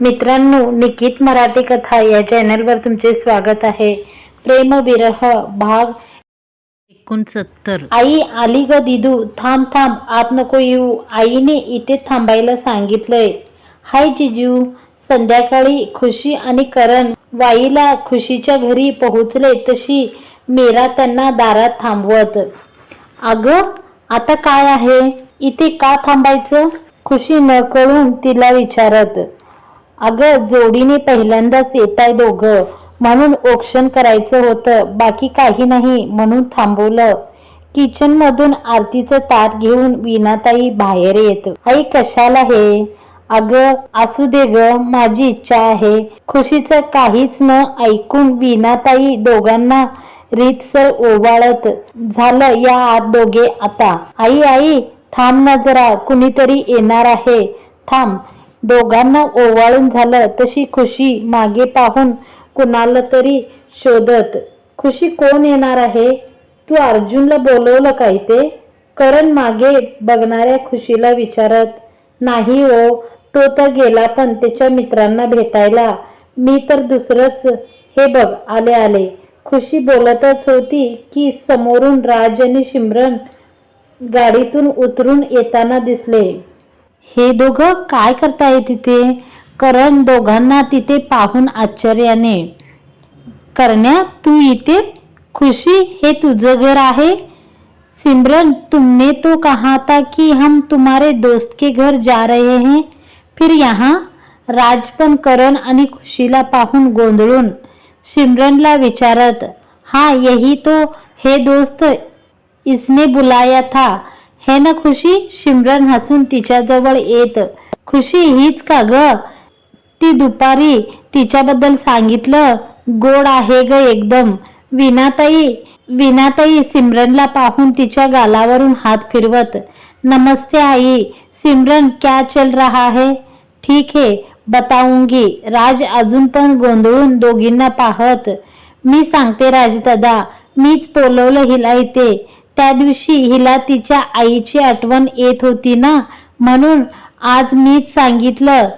मित्रांनो निकित मराठी कथा या चॅनलवर तुमचे स्वागत आहे. प्रेमविरह भाग एकोणसत्तर. आई आली ग दिदू थांब थांब आत नको येऊ. आईने इथे थांबायला सांगितलंय. हाय जिजू संध्याकाळी खुशी आणि करण वाईला खुशीच्या घरी पोहोचले तशी मीरा त्यांना दारात थांबवत. अगं आता काय आहे? इथे का थांबायचं? खुशी न कळून तिला विचारत. अगं जोडीने पहिल्यांदाच येत आहे दोघं. म्हणून ओक्षण करायचं होतं. बाकी काही नाही म्हणून थांबवलं. किचन मधून आरतीचं ताट घेऊन विनाताई बाहेर येत. आई कशाला हे? अगं असू दे ग. माझी इच्छा आहे. खुशीचं काहीच न ऐकून विनाताई दोघांना रीतसर ओवाळत झालं या आत दोघे आता. आई आई थांब ना जरा. कुणीतरी येणार आहे. थांब. दोघांना ओवाळून झालं तशी खुशी मागे पाहून कुणाला तरी शोधत खुशी कोण येणार आहे? तू अर्जुनला बोलवलं काय ते? करण मागे बघणाऱ्या खुशीला विचारत नाही ओ तो तर गेला पण त्याच्या मित्रांना भेटायला. मी तर दुसरंच. हे बघ आले आले. खुशी बोलतच होती की समोरून राज आणि शिमरन गाडीतून उतरून येताना दिसले. हे दोघं काय करताय तिथे? करण दोघांना तिथे पाहून आश्चर्याने करण्या तू इथे? खुशी हे तुझं घर आहे? सिमरन तुमने तो कहा था कि हम तुम्हारे दोस्त के घर जा रहे हैं? फिर यहाँ? राज पण करण आणि खुशीला पाहून गोंधळून सिमरनला विचारत हा यही तो हे दोस्त इसने बुलाया था? हे ना खुशी शिमरन हसून तिच्याजवळ येत. खुशी हीच का ग? ती दुपारी तिच्याबद्दल सांगितलं गोड आहे ग एकदम. विनाताई विनाताई सिमरनला पाहून तिच्या गालावरून हात फिरवत नमस्ते आई सिमरन क्या चल रहा है? ठीक है बताऊंगी. राज अजून पण गोंधळून दोघींना पाहत मी सांगते राजदादा मीच बोलवलं हिला इथे त्या दिवशी हिला तिच्या आईची आठवण येत होती ना? म्हणून आज मीच सांगितलं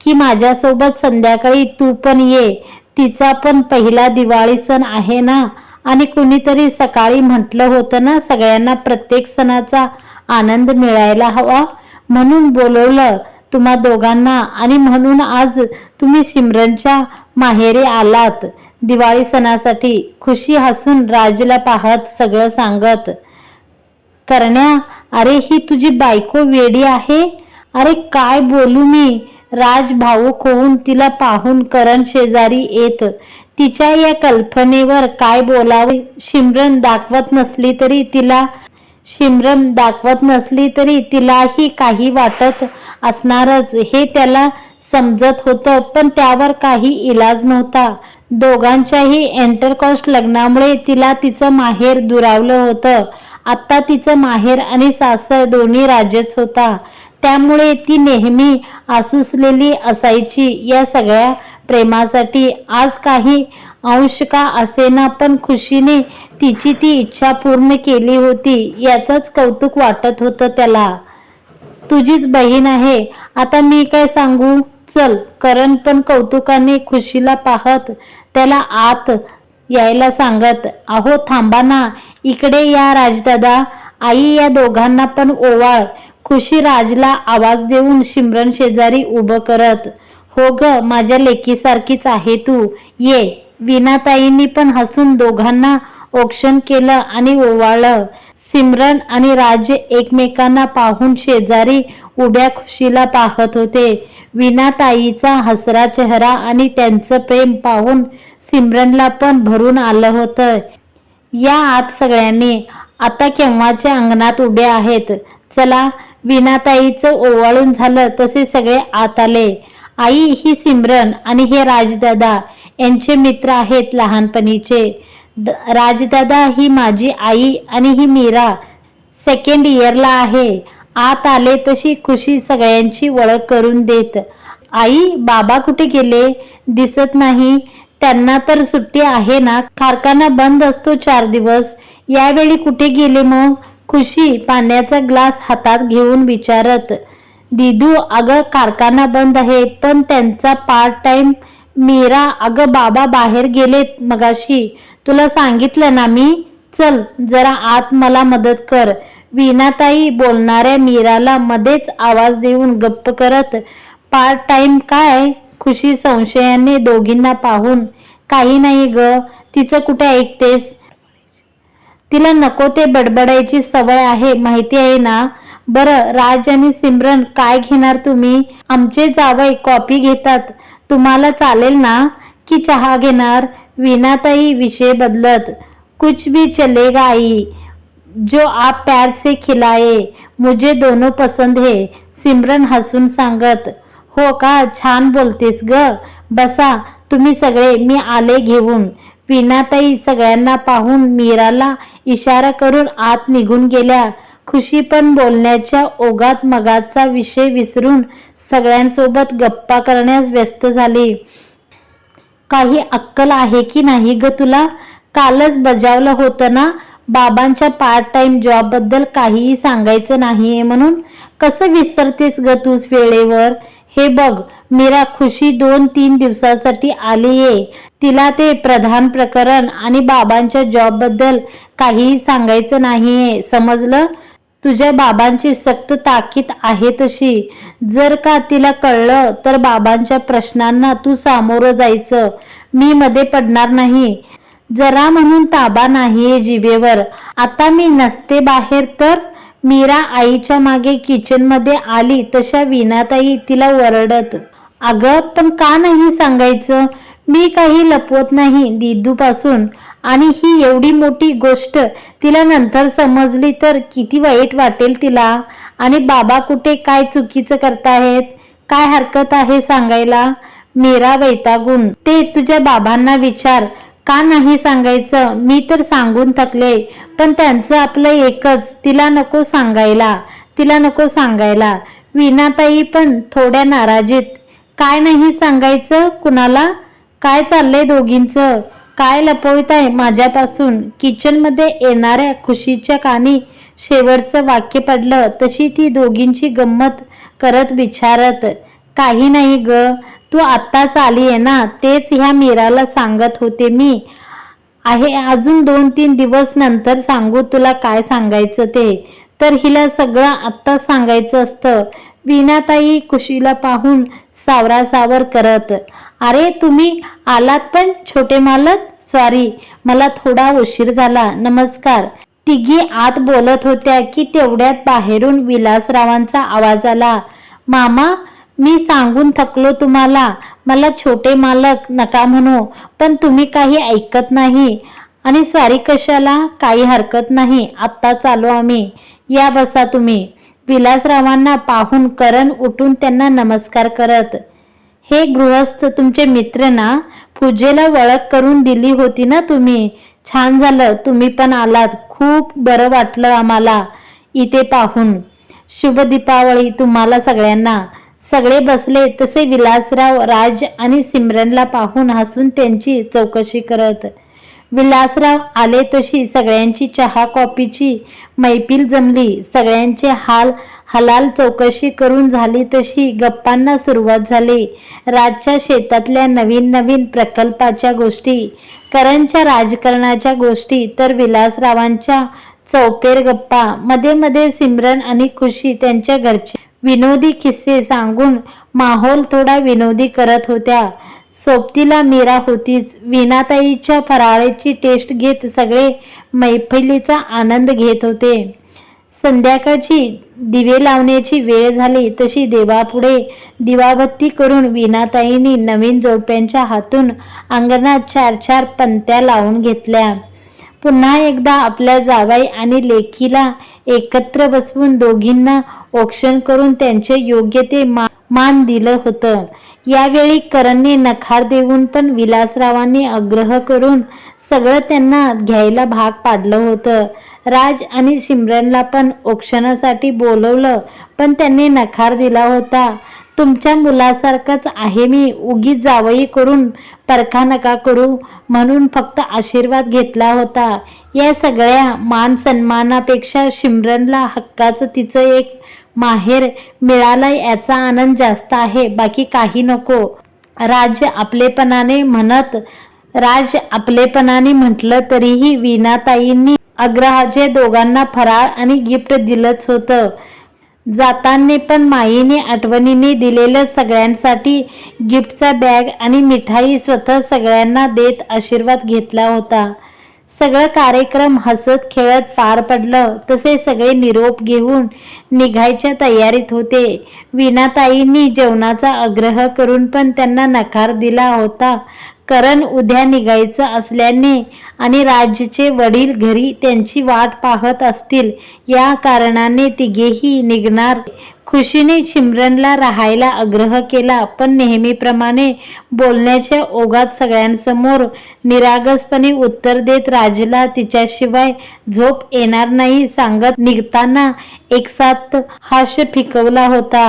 की माझ्यासोबत संध्याकाळी तू पण ये. तिचा पण पहिला दिवाळी सण आहे ना? आणि कुणीतरी सकाळी म्हटलं होतं ना सगळ्यांना प्रत्येक सणाचा आनंद मिळायला हवा? म्हणून बोलवलं तुम्हा दोघांना. आणि म्हणून आज तुम्ही सिमरनच्या माहेरी आलात. दिवाळी सणासाठी खुशी हसून राजला पाहत सगळं सांगत करण्या अरे ही तुझी बायको वेडी आहे? अरे काय बोलू मी? राज भाऊक होऊन तिला पाहून करण शेजारी येत. तिच्या या कल्पनेवर काय बोलावे? शिमरन दाखवत नसली तरी तिला शिमरन दाखवत नसली तरी तिलाही काही वाटत असणारच. हे त्याला समजत होतं पण त्यावर काही इलाज नव्हता. दोघांच्याही एंटरकॉस्ट लग्नामुळे तिला तिचं माहेर दुरावलं होतं. आत्ता तिचं माहेर आणि सासर दोन्ही राज्यच होता. त्यामुळे ती नेहमी आसुसलेली असायची. या सगळ्या प्रेमासाठी आज काही अंश का असेना पण खुशीने तिची ती इच्छा पूर्ण केली होती. याचंच कौतुक वाटत होतं त्याला. तुझीच बहीण आहे. आता मी काय सांगू? चल. करण पण कौतुकाने खुशीला पाहत त्याला आत यायला सांगत अहो थांबा ना. इकडे या राजदादा. आई या दोघांना पण ओवाळ. खुशी राजला आवाज देऊन शिमरन शेजारी उभं करत हो ग माझ्या लेकीसारखीच आहे तू. ये. विनाताईंनी पण हसून दोघांना ओक्षण केलं आणि ओवाळलं. सिमरन आणि राज एकमेकांना पाहून शेजारी उभ्या खुशीला पाहत होते. विनाताईचा हसरा चेहरा आणि त्यांचं प्रेम पाहून सिमरनला पण भरून आलं होतं. या आत सगळ्यांनी आता केव्हाच्या अंगणात उभे आहेत? चला विनाताईचं ओवाळून झालं तसे सगळे आत आले. आई ही सिमरन आणि हे राजदादा यांचे मित्र आहेत लहानपणीचे. द- राजदादा ही माझी आई आणि ही मीरा सेकंड इयरला आहे. आत आले तशी खुशी सगळ्यांची ओळख करून देत. आई बाबा कुठे गेले? दिसत नाही. त्यांना तर सुट्टी आहे ना? कारखाना बंद असतो चार दिवस. यावेळी कुठे गेले मग? खुशी पाण्याचा ग्लास हातात घेऊन विचारत दिदू अगं कारखाना बंद आहे पण त्यांचा पार्ट टाइम मीरा अगं बाबा बाहेर गेलेत मगाशी. तुला सांगितलं ना मी? चल जरा आत मला मदत कर. वीणाताई बोलणाऱ्या मीराला मध्येच आवाज देऊन गप्प करत पार्ट टाइम काय? खुशी संशयाने दोघींना पाहून काही नाही ग तिचं कुठे ऐकतेस? तिला नको ते बडबडायची सवय आहे माहिती आहे ना? बरं राज आणि सिमरन काय घेणार तुम्ही? आमचे जावई कॉपी घेतात. तुम्हाला चालेल ना की चहा घेणार? विनाताई विषय बदलत कुछ भी चलेगा आई जो आप प्यार से खिलाए मुझे दोनों पसंद है सिमरन हसून सांगत. हो का? छान बोलतेस ग. बसा तुम्ही सगळे मी आले घेऊन. विनाताई सगळ्यांना पाहून मीराला इशारा करून आत निघून गेल्या. खुशी पण बोलण्याच्या ओघात मगाचा विषय विसरून सगळ्यांसोबत गप्पा करण्यास व्यस्त झाली. काही अक्कल आहे की नाही ग तुला? कालच बजावलं होतं ना? बाबांच्या पार्ट टाइम जॉबबद्दल काहीही सांगायचं नाहीये म्हणून? कसं विसरतेस ग तूच वेळेवर? हे बघ मीरा खुशी दोन तीन दिवसासाठी आलीये तिला ते प्रधान प्रकरण आणि बाबांच्या जॉबबद्दल काहीही सांगायचं नाहीये. समजलं? तुझ्या बाबांची सक्त ताकीद आहे तशी. जर का तिला कळलं तर बाबांच्या प्रश्नांना तू सामोरं जायचं. मी मध्ये पडणार नाही. जरा म्हणून ताबा नाहीये जिभेवर. आता मी नसते बाहेर तर? मीरा आईच्या मागे किचनमध्ये आली तशा विनाताई तिला वरडत अगं पण का नाही सांगायचं? मी काही लपवत नाही दिदूपासून. आणि ही एवढी मोठी गोष्ट तिला नंतर समजली तर किती वाईट वाटेल तिला. आणि बाबा कुठे काय चुकीचं करतायत काय हरकत आहे सांगायला? मीरा वैतागून. ते तुझ्या बाबांना विचार. का नाही सांगायचं? मी तर सांगून थकले. पण त्यांचं आपलं एकच तिला नको सांगायला. तिला नको सांगायला. विनाताई पण थोड्या नाराजीत. काय नाही सांगायचं कुणाला? काय चाललंय दोघींचं? काय लपवताय माझ्यापासून? किचनमध्ये येणाऱ्या खुशीच्या कानी शेवटचं वाक्य पडलं तशी ती दोघींची गंमत करत विचारत काही नाही ग. तू आत्ताच आली आहे ना तेच ह्या मीराला सांगत होते मी. आहे अजून दोन तीन दिवस नंतर सांगू तुला काय सांगायचं ते. तर हिला सगळं आत्ता सांगायचं असतं. विनाताई खुशीला पाहून सावरासावर करत अरे तुम्ही आलात पण छोटे मालक? सॉरी मला थोडा उशीर झाला. नमस्कार. तिघी आत बोलत होत्या की तेवढ्यात बाहेरून विलासरावांचा आवाज आला मामा मी सांगून थकलो तुम्हाला. मला छोटे मालक नका म्हणू पण तुम्ही काही ऐकत नाही. आणि स्वारी कशाला? काही हरकत नाही. आत्ता चालू आम्ही. या बसा तुम्ही. विलासरावांना पाहून करण उठून त्यांना नमस्कार करत. हे गृहस्थ तुमचे मित्र ना? पूजेला ओळख करून दिली होती ना तुम्ही? छान झालं. तुम्ही पण आलात. खूप बरं वाटलं आम्हाला. इथे पाहून. शुभ दीपावळी तुम्हाला सगळ्यांना. सगळे बसले तसे विलासराव राज आणि सिमरनला पाहून हसून त्यांची चौकशी करत. विलासराव आले तशी सगळ्यांची चहा कॉफीची मैफिल जमली. सगळ्यांचे हाल हलाल चौकशी करून झाली तशी गप्पांना सुरुवात झाली. राजच्या शेतातल्या नवीन नवीन प्रकल्पाच्या गोष्टी करणच्या राजकारणाच्या गोष्टी तर विलासरावांच्या चौपेर गप्पा. मध्ये मध्ये सिमरन आणि खुशी त्यांच्या घरचे विनोदी किस्से सांगून माहोल थोडा विनोदी करत होत्या. सोबतीला मीरा होतीच. विनाताईच्या फराळेची टेस्ट घेत सगळे मैफिलीचा आनंद घेत होते. संध्याकाळची दिवे लावण्याची वेळ झाली. तशी देवापुढे दिवाबत्ती करून विनाताईंनी नवीन जोडप्यांच्या हातून अंगणात चार चार पंत्या लावून घेतल्या. पुन्हा एकदा आपल्या जावाई आणि लेखीला एकत्र बसवून दोघींना औक्षण करून त्यांचे योग्य ते मा- मान दिलं होतं. यावेळी करणने नकार देऊन पण विलासरावांनी आग्रह करून सगळं त्यांना घ्यायला भाग पाडलं होतं. राज आणि सिमरनला पण औक्षणासाठी बोलवलं पण त्यांनी नकार दिला होता. तुमच्या मुलासारखंच आहे मी. उगी जावई करून परखा नका करू. म्हणून फक्त आशीर्वाद घेतला होता. या सगळ्या मान सन्मानापेक्षा शिमरनला हक्काचं तिचं एक माहेर मिळालं याचा आनंद जास्त आहे. बाकी काही नको. राज आपलेपणाने म्हणत राज आपलेपणाने म्हटलं तरीही वीणाताईंनी अग्रहाचे दोघांना फराळ आणि गिफ्ट दिलंच होतं. जाताना पण माईने आठवणीने दिलेलं सगळ्यांसाठी गिफ्टचा बॅग आणि मिठाई स्वतः सगळ्यांना देत आशीर्वाद घेतला होता. सगळं कार्यक्रम हसत खेळत पार पडलं तसे सगळे निरोप घेऊन निघायच्या तयारीत होते. विनाताईंनी जेवणाचा आग्रह करून पण त्यांना नकार दिला होता. करण उद्या निघायचं असल्याने आणि राजचे वडील घरी त्यांची वाट पाहत असतील या कारणाने तिघेही निघणार. खुशीने चिमरनला राहायला आग्रह केला पण नेहमीप्रमाणे बोलण्याच्या ओघात सगळ्यांसमोर निरागसपणे उत्तर देत राजला तिच्याशिवाय झोप येणार नाही सांगत निघताना एक साथ हास्य फिकवला होता.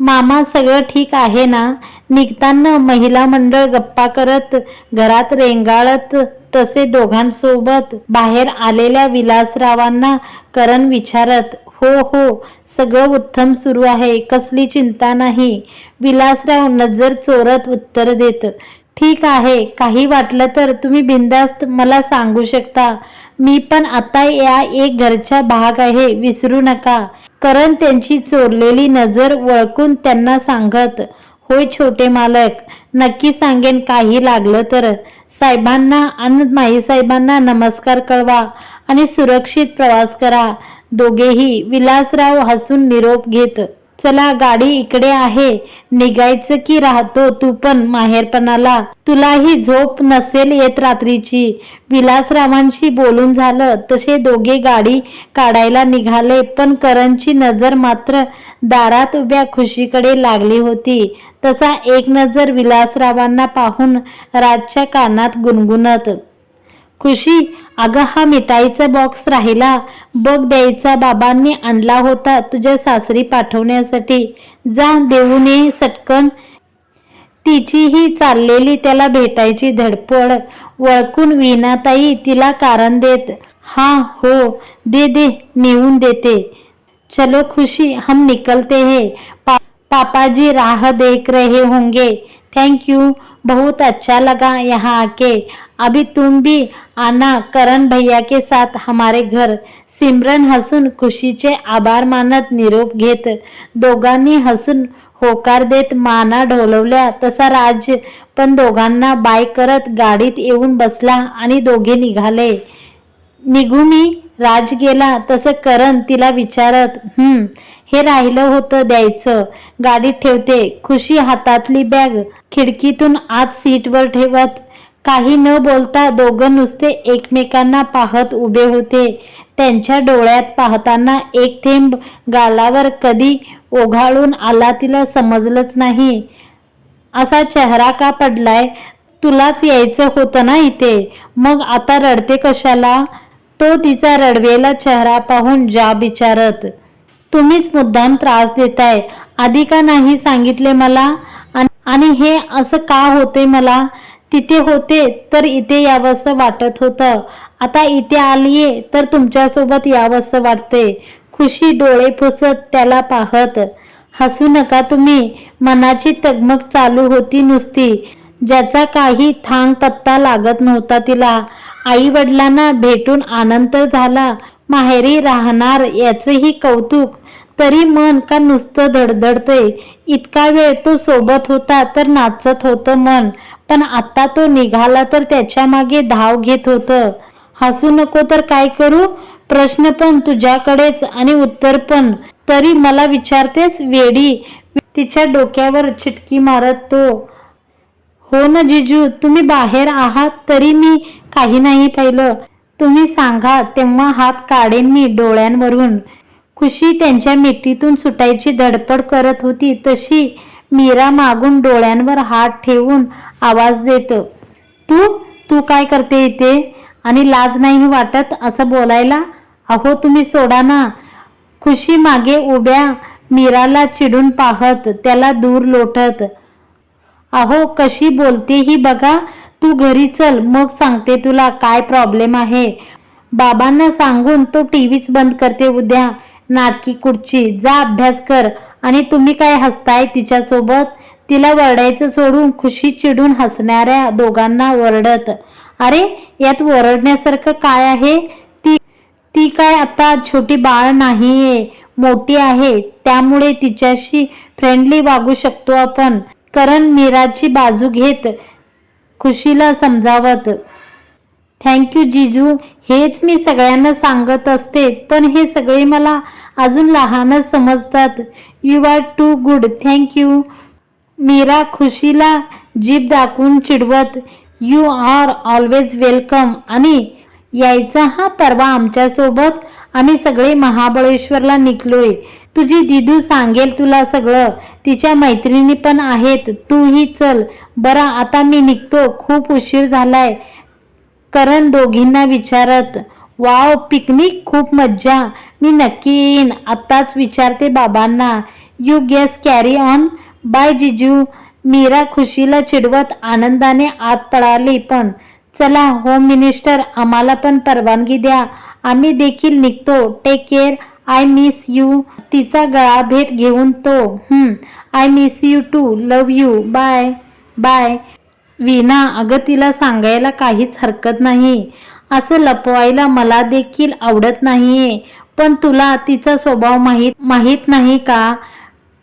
मामा सगळं ठीक आहे ना? निघताना महिला मंडळ गप्पा करत घरात रेंगाळत तसे दोघांसोबत बाहेर आलेल्या विलासरावांना करण विचारत हो हो सगळं उत्तम सुरू आहे कसली चिंता नाही. विलासराव नजर चोरत उत्तर देत ठीक आहे काही वाटलं तर तुम्ही बिंदास्त मला सांगू शकता. मी पण आता या एक घरचा भाग आहे विसरू नका. करण त्यांची चोरलेली नजर वळकून त्यांना सांगत होय छोटे मालक नक्की सांगेन काही लागलं तर. साहेबांना आणि माईसाहेबांना नमस्कार कळवा आणि सुरक्षित प्रवास करा. दोघेही विलासराव हसून निरोप घेत चला गाडी इकडे आहे. निघायचं की राहतो तू पण माहेरपणाला? तुलाही झोप नसेल येत रात्रीची. विलासरावांशी बोलून झालं तसे दोघे गाडी काढायला निघाले पण करणची नजर मात्र दारात उभ्या खुशीकडे लागली होती. तसा एक नजर विलासरावांना पाहून राजच्या कानात गुणगुणत खुशी. अगं हा मिठाईचा बॉक्स राहिला. बघ द्यायचा बाबांनी आणला होता तुझ्या सासरी पाठवण्यासाठी. जा देऊ ये सटकन. तिचीही चाललेली त्याला भेटायची धडपड. वळकून विनाताई तिला कारण देत हा हो दे दे नेऊन देते. चलो खुशी हम निकलते हैं. पा, पापाजी राह देख रहे होंगे. थैंक यू बहुत अच्छा लगा यहाँ आके. अभी तुम भी आना करण भैया के साथ हमारे घर। सिमरन हसून खुशीचे आभार मानत निरोप घेत दोघांनी हसून होकार देत माना ढोलवल्या तसा राज पण दोघांना बाय करत गाडीत येऊन बसला आणि दोघे निघाले. निघू मी? राज गेला तसं करण तिला विचारत हम्म हे राहिलं होतं द्यायचं. गाडीत ठेवते. खुशी हातातली बॅग खिडकीतून आत सीटवर ठेवत काही न बोलता दोघं नुसते एकमेकांना पाहत उभे होते. त्यांच्या डोळ्यात पाहताना एक थेंब गालावर कधी ओघाळून आला तिला समजलंच नाही. असा चेहरा का पडलाय? तुलाच यायचं होतं ना इथे? मग आता रडते कशाला? तो तिचा रडवेला चेहरा पाहून जा विचारत तुम्हीच मुद्दाम त्रास देताय. आधी का नाही सांगितले मला? आणि- आणि हे असं का होते मला? तिथे होते तर इथे यावंसं वाटत होतं. आता इथे आलीये तर तुमच्यासोबत यावंसं वाटते. खुशी डोळे पुसत त्याला पाहत. हसू नका तुम्ही मनाची तगमग चालू होती नुसती. ज्याचा काही थांग पत्ता लागत नव्हता तिला. आई वडिलांना भेटून आनंद झाला. माहेरी राहणार याचेही कौतुक. तरी मन का नुसतं धडधडते इतका वेळ तो सोबत होता तर नाचत होतं मन. पण आता तो निघाला तर त्याच्यामागे धाव घेत होतं. हसू नको तर काय करू? प्रश्न पण तुझ्याकडेच आणि उत्तर पण. तरी मला विचारतेस वेडी तिच्या डोक्यावर चिटकी मारत तो. हो ना जिजू तुम्ही बाहेर आहात तरी मी काही नाही पाहिलं. तुम्ही सांगा तेव्हा हात काढेन मी डोळ्यांवरून. खुशी त्यांच्या मिठीतून सुटायची धडपड करत होती तशी मीरा मागून डोळ्यांवर हात ठेवून आवाज देत तू? तू काय करते इथे? आणि लाज नाही वाटत असं बोलायला? अहो तुम्ही सोडा ना. खुशी मागे उभ्या मीराला चिडून पाहत त्याला दूर लोटत अहो कशी बोलते ही बघा. तू घरी चल मग सांगते तुला काय प्रॉब्लेम आहे. बाबांना सांगून तो टीव्हीच बंद करते उद्या. नाटकी कुडची जा अभ्यास कर. आणि तुम्ही काय हसताय तिच्यासोबत? तिला वरडायचं सोडून खुशी चिडून हसणाऱ्या दोघांना वरडत. अरे यात वरडण्यासारखं काय आहे? ती ती काय आता छोटी बाळ नाहीये. मोठी आहे. त्यामुळे तिच्याशी फ्रेंडली वागू शकतो आपण. करण मीराची बाजू घेत खुशीला समजावत थँक्यू जिजू हेच मी सगळ्यांना सांगत असते पण हे सगळे मला अजून लहानच समजतात. You are too good thank you Meera खुशीला जीभ दाखवून चिडवत यू आर ऑलवेज वेलकम आणि यायचा हा परवा आमच्यासोबत आम्ही सगळे महाबळेश्वरला निघलोय. तुझी दिदू सांगेल तुला सगळं. तिच्या मैत्रिणी पण आहेत. तूही चल. बरं आता मी निघतो. खूप उशीर झालाय. करण दोघींना विचारत वाव पिकनिक खूप मज्जा. मी नक्की येईन आत्ताच विचारते बाबांना. You guess carry on bye jiju. Meera खुशीला चिडवत आनंदाने आत पळाली पण चला होम मिनिस्टर आम्हाला पण परवानगी द्या. आम्ही देखील निघतो. Take care I miss you तिचा गळा भेट घेऊन तो I miss you too love you bye bye Veena अगं तिला सांगायला काहीच हरकत नाही. असं लपवायला मला देखील आवडत नाहीये. पण तुला तिचा स्वभाव माहीत माहीत नाही का?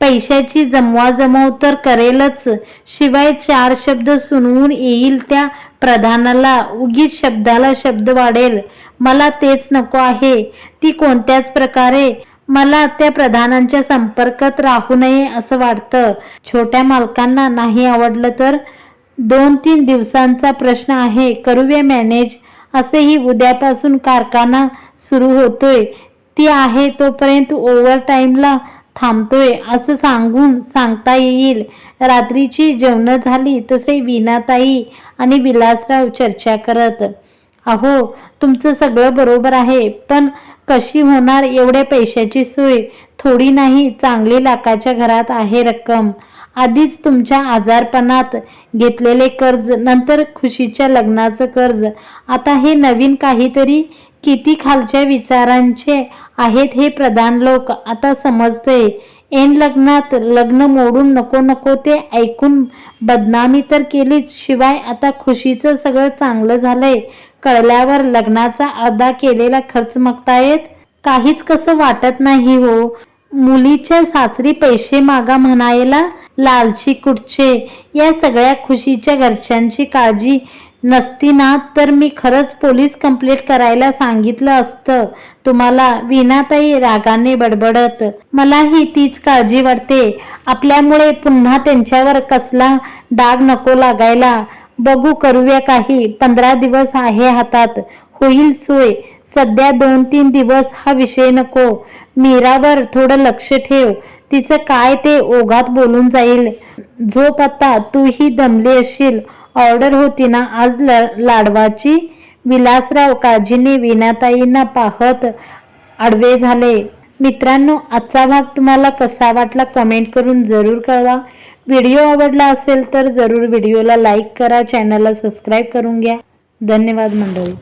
पैशाची जमवाजमव तर करेलच. शिवाय चार शब्द सुनवून येईल त्या प्रधानाला. उगीच शब्दाला शब्द वाढेल. मला तेच नको आहे. ती कोणत्याच प्रकारे मला त्या प्रधानांच्या संपर्कात राहू नये असं वाटतं. छोट्या मालकांना नाही आवडलं तर? दोन तीन दिवसांचा प्रश्न आहे. करूया मॅनेज असेही उद्यापासून कारखाना सुरू होतोय. ती आहे तोपर्यंत ओव्हर टाईमला थांबतोय असं सांगून सांगता येईल. रात्रीची जेवणं झाली तसे विनाताई आणि विलासराव चर्चा करत अहो तुमचं सगळं बरोबर आहे पण कशी होणार एवढ्या पैशाची सोय? थोडी नाही चांगली लाखाच्या घरात आहे रक्कम. आधीच तुमच्या आजारपणात घेतलेले कर्ज नंतर खुशीच्या लग्नाचं कर्ज. आता हे नवीन काहीतरी किती खालच्या विचारांचे आहेत हे प्रधान लोक आता समजतंय. ऐन लग्नात लग्न मोडून नको नको ते ऐकून बदनामी तर केलीच शिवाय आता खुशीचं सगळं चांगलं झालंय. कळल्यावर लग्नाचा अदा केलेला खर्च मागतायत? काहीच कसं वाटत नाही हो. मुलीच्या सासरी पैसे मागा म्हणायला लालची कुठचे? या सगळ्या खुशीच्या घरच्यांची काळजी नसती ना? तर मी खरंच पोलीस कंप्लेंट करायला सांगितलं असतं. तुम्हाला विनाताई रागाने बडबडत. मलाही तीच काळजी वाटते. आपल्यामुळे पुन्हा त्यांच्यावर कसला डाग नको लागायला. बघू करूया काही. पंधरा दिवस आहे हातात. होईल सोय. सध्या दोन तीन दिवस हा विषय नको. मीरावर थोडं लक्ष ठेव. तिचं काय ते ओघात बोलून जाईल. झोप आता तूही दमली असशील ऑर्डर होती ना आज ल लाडवाची? विलासराव काजीने विनाताईंना पाहत आडवे झाले. मित्रांनो आजचा भाग तुम्हाला कसा वाटला कमेंट करून जरूर कळवा. व्हिडिओ आवडला असेल तर जरूर व्हिडिओला लाईक करा. चॅनलला सबस्क्राईब करून घ्या. धन्यवाद मंडळी.